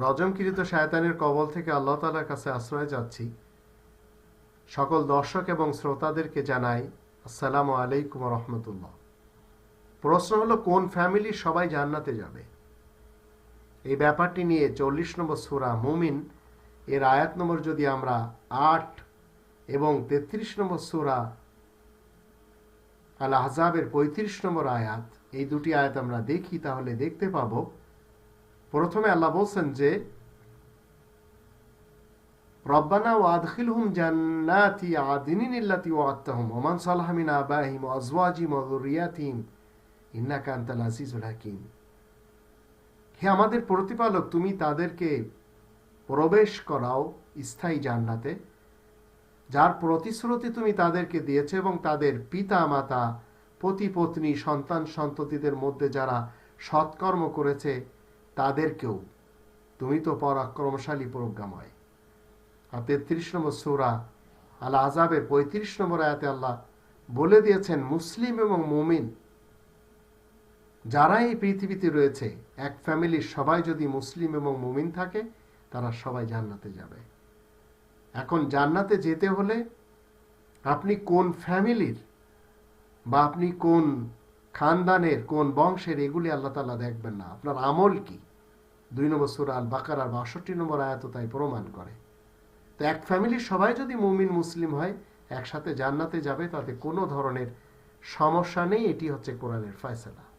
রজমকৃত শায়তানের কবল থেকে আল্লাহ তালার কাছে আশ্রয় যাচ্ছি। সকল দর্শক এবং শ্রোতাদেরকে জানাই, আসসালামু আলাইকুম রহমতুল্লাহ। প্রশ্ন হলো, কোন ফ্যামিলি সবাই জান্নাতে যাবে? এই ব্যাপারটি নিয়ে চল্লিশ নম্বর সুরা মুমিন, এর আয়াত নম্বর যদি আমরা আট এবং তেত্রিশ নম্বর সুরা আল আহজাবের পঁয়ত্রিশ নম্বর আয়াত, এই দুটি আয়াত আমরা দেখি, তাহলে দেখতে পাবো প্রথমে আল্লাহ বলছেন যে আমাদের প্রতিপালক, তুমি তাদেরকে প্রবেশ করাও স্থায়ী জান্নাতে, যার প্রতিশ্রুতি তুমি তাদেরকে দিয়েছে এবং তাদের পিতা মাতা পতি পত্নী সন্তান সন্ততিদের মধ্যে যারা সৎকর্ম করেছে তাদেরকেও তুমি তো পরাক্রমশালী প্রজ্ঞাময়। আর তেত্রিশ নম্বর সৌরা আল্লাহ আজাবের পঁয়ত্রিশ নম্বর আয়াতে আল্লাহ বলে দিয়েছেন, মুসলিম এবং মুমিন যারা এই পৃথিবীতে রয়েছে, এক ফ্যামিলির সবাই যদি মুসলিম এবং মুমিন থাকে, তারা সবাই জান্নাতে যাবে। এখন জান্নাতে যেতে হলে আপনি কোন ফ্যামিলির বা আপনি কোন খানদানের কোন বংশের এগুলি আল্লাহ তালা দেখবেন না। আপনার আমল কি? দুই নম্বর সুরা আল বাকার আর বাষট্টি নম্বর আয়াত তাই প্রমাণ করে। তো এক ফ্যামিলির সবাই যদি মুমিন, মুসলিম হয়, একসাথে জান্নাতে যাবে, তাতে কোনো ধরনের সমস্যা নেই, এটি হচ্ছে কোরআনের ফয়সলা।